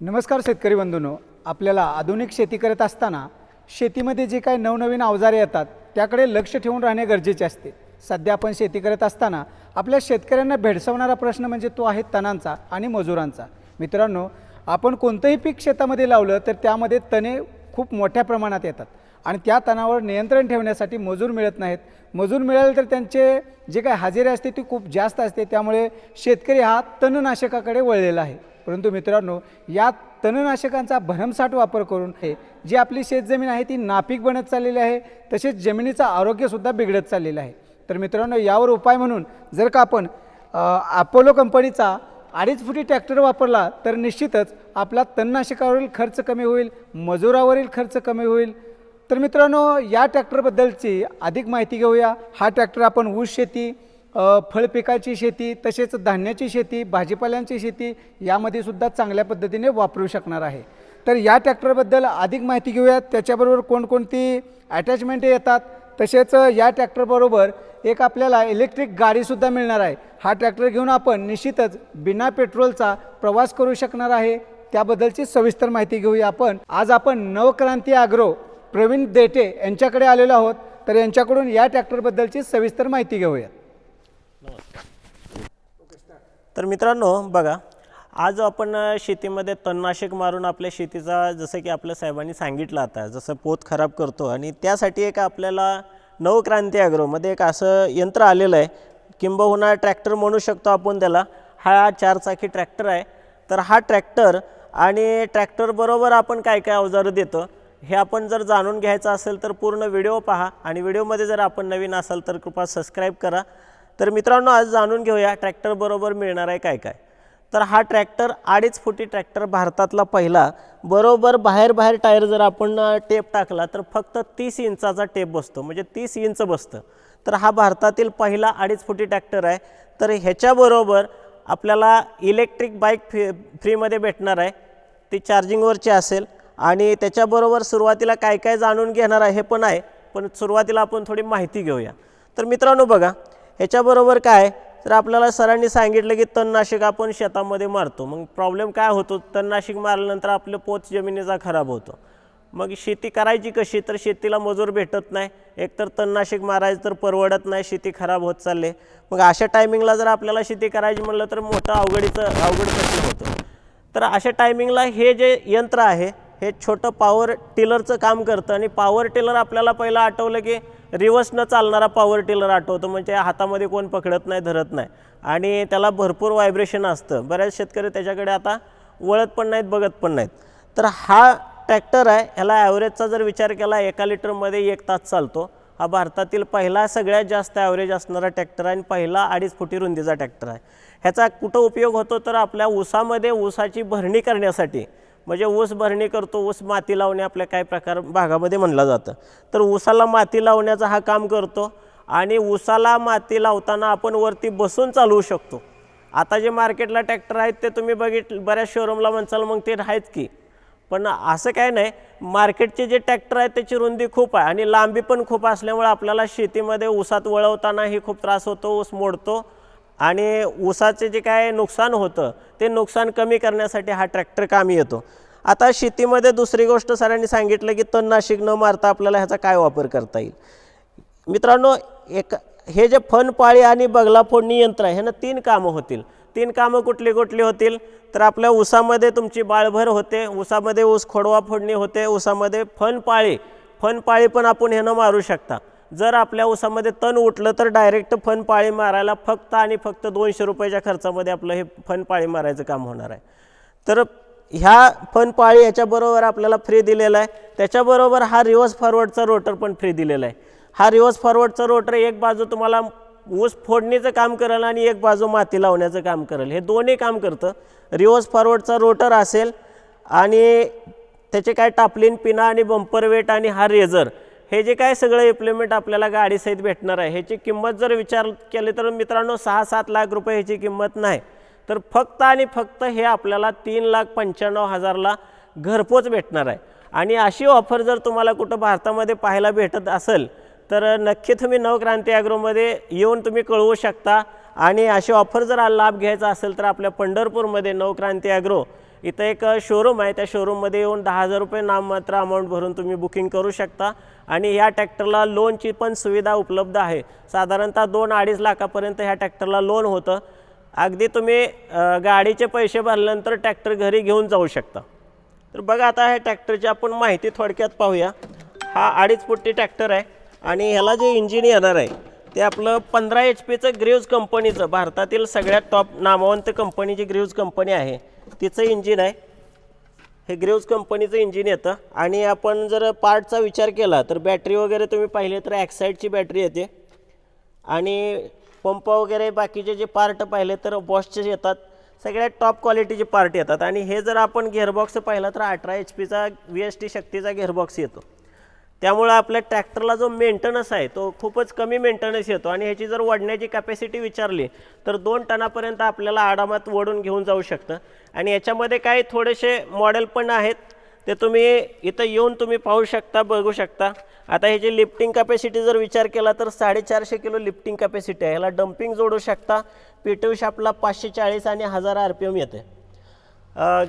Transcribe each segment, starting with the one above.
नमस्कार शेतकरी बंधूंनो. आपल्याला आधुनिक शेती करत असताना शेतीमध्ये जे काही नवनवीन अवजारे येतात त्याकडे लक्ष ठेवून राहणे गरजेचे असते. सध्या आपण शेती करत असताना आपल्या शेतकऱ्यांना भेडसावणारा प्रश्न म्हणजे तो आहे तणांचा आणि मजुरांचा. मित्रांनो आपण कोणतंही पीक शेतामध्ये लावलं तर त्यामध्ये तणे खूप मोठ्या प्रमाणात येतात आणि त्या तणावर नियंत्रण ठेवण्यासाठी मजूर मिळत नाहीत. मजूर मिळाले तर त्यांचे जे काही हजेरी असते ती खूप जास्त असते. त्यामुळे शेतकरी हा तणनाशकाकडे वळलेला आहे. परंतु मित्रांनो या तणनाशकांचा भरमसाठ वापर करून हे जी आपली शेतजमीन आहे ती नापीक बनत चाललेली आहे तसेच जमिनीचं आरोग्यसुद्धा बिघडत चाललेलं आहे. तर मित्रांनो यावर उपाय म्हणून जर का आपण अपोलो कंपनीचा अडीच फुटी ट्रॅक्टर वापरला तर निश्चितच आपला तणनाशकावरील खर्च कमी होईल मजुरावरील खर्च कमी होईल. तर मित्रांनो या ट्रॅक्टरबद्दलची अधिक माहिती घेऊया. हा ट्रॅक्टर आपण ऊस शेती फळपिकाची शेती तसेच धान्याची शेती भाजीपाल्यांची शेती यामध्ये सुद्धा चांगल्या पद्धतीने वापरू शकणार आहे. तर या ट्रॅक्टरबद्दल अधिक माहिती घेऊयात. त्याच्याबरोबर कोणकोणती अटॅचमेंट येतात? तसेच या ट्रॅक्टरबरोबर एक आपल्याला इलेक्ट्रिक गाडीसुद्धा मिळणार आहे. हा ट्रॅक्टर घेऊन आपण निश्चितच बिना पेट्रोलचा प्रवास करू शकणार आहे. त्याबद्दलची सविस्तर माहिती घेऊया आपण. आज आपण नवक्रांती आग्रो प्रवीण देटे यांच्याकडे आलेलो आहोत. तर यांच्याकडून या ट्रॅक्टरबद्दलची सविस्तर माहिती घेऊयात. तर मित्रांनो बघा आज आपण शेतीमध्ये तणनाशक मारून आपल्या शेतीचा जसं की आपल्या साहेबांनी सांगितलं आता जसं पोत खराब करतो आणि त्यासाठी एक आपल्याला नवक्रांती ॲग्रोमध्ये एक असं यंत्र आलेलं आहे. किंबहुना ट्रॅक्टर म्हणू शकतो आपण त्याला. हा चारचाकी ट्रॅक्टर आहे. तर हा ट्रॅक्टर आणि ट्रॅक्टरबरोबर आपण काय काय अवजारं देतो हे आपण जर जाणून घ्यायचं असेल तर पूर्ण व्हिडिओ पहा आणि व्हिडिओमध्ये जर आपण नवीन असाल तर कृपा सबस्क्राईब करा. तर मित्रांनो आज जाणून घेऊया ट्रॅक्टरबरोबर मिळणार आहे काय काय तर हा ट्रॅक्टर अडीच फुटी ट्रॅक्टर भारतातला पहिला. बरोबर बाहेर बाहेर टायर जर आपण टेप टाकला तर फक्त तीस इंचाचा टेप बसतो. म्हणजे तीस इंच बसतं. तर हा भारतातील पहिला अडीच फुटी ट्रॅक्टर आहे. तर ह्याच्याबरोबर आपल्याला इलेक्ट्रिक बाईक फ्री फ्रीमध्ये भेटणार आहे. ती चार्जिंगवरची असेल. आणि त्याच्याबरोबर सुरुवातीला काय काय जाणून घेणार आहे हे पण आहे. पण सुरुवातीला आपण थोडी माहिती घेऊया. तर मित्रांनो बघा ह्याच्याबरोबर काय? तर आपल्याला सरांनी सांगितलं की तणनाशक आपण शेतामध्ये मारतो मग प्रॉब्लेम काय होतो? तणनाशक मारल्यानंतर आपलं पोत जमिनीचा खराब होतो. मग शेती करायची कशी? तर शेतीला मजूर भेटत नाही. एकतर तणनाशक मारायचं तर परवडत नाही शेती खराब होत चालले. मग अशा टायमिंगला जर आपल्याला शेती करायची म्हणलं तर मोठं अवघडीचं अवघड प्रश्न होतं. तर अशा टायमिंगला हे जे यंत्र आहे हे छोटं पॉवर टिलरचं काम करतं आणि पॉवर टिलर आपल्याला पहिलं आठवलं की रिवर्सनं चालणारा पॉवर टिलर आठवतो म्हणजे हातामध्ये कोण पकडत नाही धरत नाही. आणि त्याला भरपूर व्हायब्रेशन असतं. बऱ्याच शेतकरी त्याच्याकडे आता वळत पण नाहीत बघत पण नाहीत. तर हा ट्रॅक्टर आहे ह्याला ॲव्हरेजचा जर विचार केला एका लिटरमध्ये एक तास चालतो. हा भारतातील पहिला सगळ्यात जास्त ॲव्हरेज असणारा ट्रॅक्टर आहे आणि पहिला अडीच फुटी रुंदीचा ट्रॅक्टर आहे. ह्याचा कुठं उपयोग होतो? तर आपल्या ऊसामध्ये ऊसाची भरणी करण्यासाठी. म्हणजे ऊस भरणी करतो ऊस माती लावणे आपल्या काय प्रकार भागामध्ये म्हणलं जातं. तर ऊसाला माती लावण्याचा हा काम करतो आणि ऊसाला माती लावताना आपण वरती बसून चालवू शकतो. आता जे मार्केटला ट्रॅक्टर आहेत ते तुम्ही बघित बऱ्याच शोरूमला म्हणसाल मग ते आहेत की. पण असं काय नाही मार्केटचे जे ट्रॅक्टर आहेत त्याची रुंदी खूप आहे आणि लांबी पण खूप असल्यामुळे आपल्याला शेतीमध्ये ऊसात वळवतानाही खूप त्रास होतो ऊस मोडतो. आणि ऊसाचे जे काय नुकसान होतं ते नुकसान कमी करण्यासाठी हा ट्रॅक्टर कामी येतो. आता शेतीमध्ये दुसरी गोष्ट सरांनी सांगितलं की तणनाशक न मारता आपल्याला ह्याचा काय वापर करता येईल? मित्रांनो एक हे जे फनपाळी आणि बगला फोडणी यंत्र आहे ह्यानं तीन कामं होतील. तीन कामं कुठली कुठली होतील? तर आपल्या ऊसामध्ये तुमची बाळभर होते ऊसामध्ये ऊस खोडवा फोडणी होते ऊसामध्ये फनपाळी फनपाळी पण आपण ह्यानं मारू शकता. जर आपल्या ऊसामध्ये तण उठलं तर डायरेक्ट फन पाळी मारायला फक्त आणि फक्त दोनशे रुपयाच्या खर्चामध्ये आपलं हे फन पाळी मारायचं काम होणार आहे. तर ह्या फनपाळी याच्याबरोबर आपल्याला फ्री दिलेला आहे. त्याच्याबरोबर हा रिव्हर्स फॉरवर्डचा रोटर पण फ्री दिलेला आहे. हा रिव्हर्स फॉरवर्डचा रोटर एक बाजू तुम्हाला ऊस फोडणीचं काम करेल आणि एक बाजू माती लावण्याचं काम करेल. हे दोन्ही काम करतं. रिव्हर्स फॉरवर्डचा रोटर असेल आणि त्याचे काय टापलीन पिना आणि बंपर वेट आणि हा रेझर हे जे काय सगळं इम्प्लिमेंट आपल्याला गाडीसहित भेटणार आहे ह्याची किंमत जर विचार केली तर मित्रांनो सहा सात लाख रुपये ह्याची किंमत नाही. तर फक्त आणि फक्त हे आपल्याला तीन लाख पंच्याण्णव हजारला घरपोच भेटणार आहे. आणि अशी ऑफर जर तुम्हाला कुठं भारतामध्ये पाहायला भेटत असेल तर नक्की तुम्ही नवक्रांती ॲग्रोमध्ये येऊन तुम्ही कळवू शकता. आणि अशी ऑफर जर लाभ घ्यायचा असेल तर आपल्या पंढरपूरमध्ये नवक्रांती ॲग्रो इथं एक शोरूम आहे. त्या शोरूममध्ये येऊन दहा हजार रुपये नाममात्र अमाऊंट भरून तुम्ही बुकिंग करू शकता. आणि ह्या ट्रॅक्टरला लोनची पण सुविधा उपलब्ध आहे. साधारणतः दोन अडीच लाखापर्यंत ह्या ट्रॅक्टरला लोन होतं. अगदी तुम्ही गाडीचे पैसे भरल्यानंतर ट्रॅक्टर घरी घेऊन जाऊ शकता. तर बघा आता ह्या ट्रॅक्टरची आपण माहिती थोडक्यात पाहूया. हा अडीच फुटी ट्रॅक्टर आहे. आणि ह्याला जे इंजिन येणार आहे ते आपलं पंधरा एच पीचं ग्रीव्ज कंपनीचं भारतातील सगळ्यात टॉप नामवंत कंपनीची ग्रीव्ज कंपनी आहे. तिचं इंजिन आहे. हे ग्रेव्ज कंपनीचं इंजिन येतं. आणि आपण जर पार्टचा विचार केला तर बॅटरी वगैरे तुम्ही पाहिले तर ॲक्साईडची बॅटरी येते. आणि पंप वगैरे बाकीचे जे पार्ट पाहिले तर बॉसचे येतात. सगळ्यात टॉप क्वालिटीचे पार्ट येतात. आणि हे जर आपण गिअरबॉक्स पाहिला तर अठरा एच पीचा व्ही एस टी शक्तीचा गिअरबॉक्स येतो. त्यामुळं आपल्या ट्रॅक्टरला जो मेंटेनन्स आहे तो खूपच कमी मेंटेनन्स येतो. आणि ह्याची जर वडण्याची कॅपॅसिटी विचारली तर दोन टनापर्यंत आपल्याला आडामात वडून घेऊन जाऊ शकतं. आणि याच्यामध्ये काही थोडेसे मॉडेल पण आहेत ते तुम्ही इथं येऊन तुम्ही पाहू शकता बघू शकता. आता ह्याची लिफ्टिंग कॅपॅसिटी जर विचार केला तर साडेचारशे किलो लिफ्टिंग कॅपॅसिटी आहे. ह्याला डम्पिंग जोडू शकता. पी टी शापला पाचशे चाळीस आणि हजार आर पी एम येते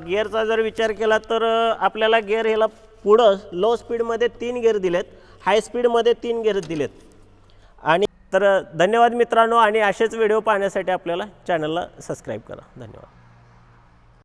गिअरचा जर विचार केला तर आपल्याला गिअर ह्याला पुढं लो स्पीडमध्ये तीन गिअर दिलेत हाय स्पीडमध्ये तीन गिअर दिलेत. आणि तर धन्यवाद मित्रांनो आणि असेच व्हिडिओ पाहण्यासाठी आपल्याला चॅनलला सबस्क्राईब करा. धन्यवाद.